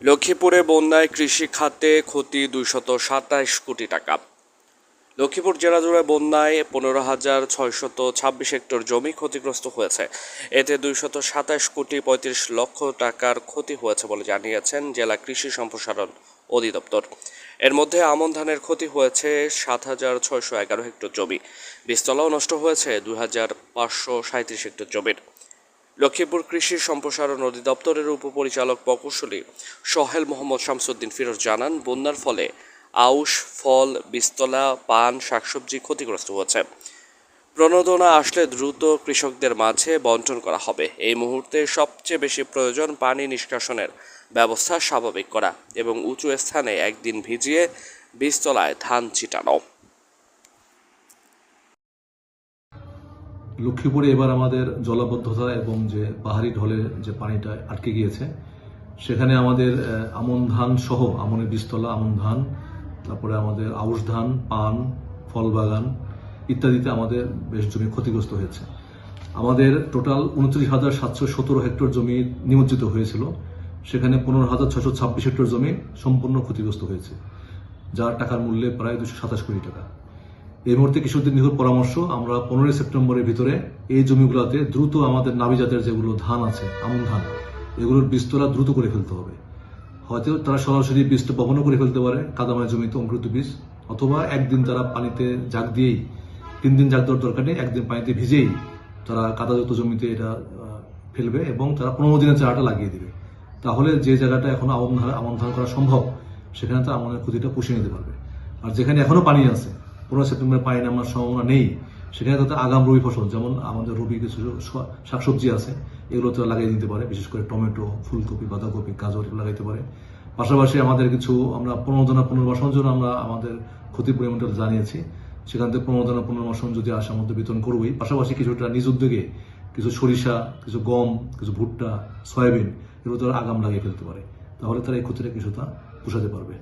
লক্ষ্মীপুরে বন্যায় কৃষি খাতে ক্ষতি দুইশত সাতাইশ কোটি টাকা। লক্ষ্মীপুর জেলা জুড়ে বন্যায় পনেরো হাজার ছয়শত ছাব্বিশ হেক্টর জমি ক্ষতিগ্রস্ত হয়েছে। এতে দুইশত সাতাইশ কোটি পঁয়ত্রিশ লক্ষ টাকার ক্ষতি হয়েছে বলে জানিয়েছেন জেলা কৃষি সম্প্রসারণ অধিদপ্তর। এর মধ্যে আমন ধানের ক্ষতি হয়েছে সাত হাজার ছয়শো এগারো হেক্টর জমি। বীজতলাও নষ্ট হয়েছে দুই হাজার পাঁচশো সাঁত্রিশ হেক্টর জমির। লক্ষ্মীপুর কৃষি সম্প্রসারণ অধিদপ্তরের উপপরিচালক প্রকৌশলী সোহেল মোহাম্মদ শামসুদ্দিন ফিরোজ জানান, বন্যার ফলে আউশ, ফল বিস্তলা পান, শাকসবজি ক্ষতিগ্রস্ত হয়েছে প্রণোদনা আসলে দ্রুত কৃষকদের মাঝে বন্টন করা হবে। এই মুহূর্তে সবচেয়ে বেশি প্রয়োজন পানি নিষ্কাশনের ব্যবস্থা স্বাভাবিক করা এবং উঁচু স্থানে একদিন ভিজিয়ে বীজতলায় ধান ছিটানো। লক্ষ্মীপুরে এবার আমাদের জলাবদ্ধতা এবং যে পাহাড়ি ঢলে যে পানিটা আটকে গিয়েছে, সেখানে আমাদের আমন ধান সহ, আমনের বীজতলা, আমন ধান, তারপরে আমাদের আউশ ধান, পান, ফল বাগান ইত্যাদিতে আমাদের বেশ জমি ক্ষতিগ্রস্ত হয়েছে। আমাদের টোটাল উনত্রিশ হাজার সাতশো সতেরো হেক্টর জমি নিমজ্জিত হয়েছিল। সেখানে পনেরো হাজার ছশো ছাব্বিশ হেক্টর জমি সম্পূর্ণ ক্ষতিগ্রস্ত হয়েছে, যার টাকার মূল্যে প্রায় দুশো সাতাশ কোটি টাকা। এই মুহূর্তে কৃষকদের নিকট পরামর্শ, আমরা পনেরোই সেপ্টেম্বরের ভিতরে এই জমিগুলোতে দ্রুত আমাদের নাবি জাতের যেগুলো ধান আছে, আমন ধান, এগুলোর বীজতলা দ্রুত করে ফেলতে হবে। হয়তো তারা সরাসরি বীজটা বপনও করে ফেলতে পারে কাদামায় জমিতে অঙ্কুরিত বীজ, অথবা একদিন তারা পানিতে জাগ দিয়েই, তিন দিন জাগ দেওয়ার দরকার নেই, একদিন পানিতে ভিজেই তারা কাদাযুক্ত জমিতে এটা ফেলবে এবং তারা পনেরো দিনের চারাটা লাগিয়ে দিবে। তাহলে যে জায়গাটা এখন আমন ধান আমন ধান করা সম্ভব, সেখানে তারা আমনের ক্ষতিটা পুষিয়ে নিতে পারবে। আর যেখানে এখনও পানি আছে পনেরো সেপ্টেম্বরে পানি নামার সম্ভাবনা নেই। সেখানে তাদের আগাম রবি ফসল, যেমন আমাদের রবি কিছু শাকসবজি আছে, এগুলো তারা লাগিয়ে দিতে পারে, বিশেষ করে টমেটো, ফুলকপি, বাঁধাকপি, গাজর এগুলো লাগাইতে পারে। পাশাপাশি আমাদের কিছু আমরা প্রণোদনা পুনর্বাসনের জন্য আমরা আমাদের ক্ষতির পরিমাণটা জানিয়েছি। সেখান থেকে প্রণোদনা পুনর্বাসন যদি আসার মধ্যে বিতরণ করবোই। পাশাপাশি কিছুটা নিজ উদ্যোগে কিছু সরিষা, কিছু গম, কিছু ভুট্টা, সয়াবিন, এগুলো তারা আগাম লাগিয়ে ফেলতে পারে। তাহলে তারা এই ক্ষতিটা কিছুটা পোষাতে পারবে।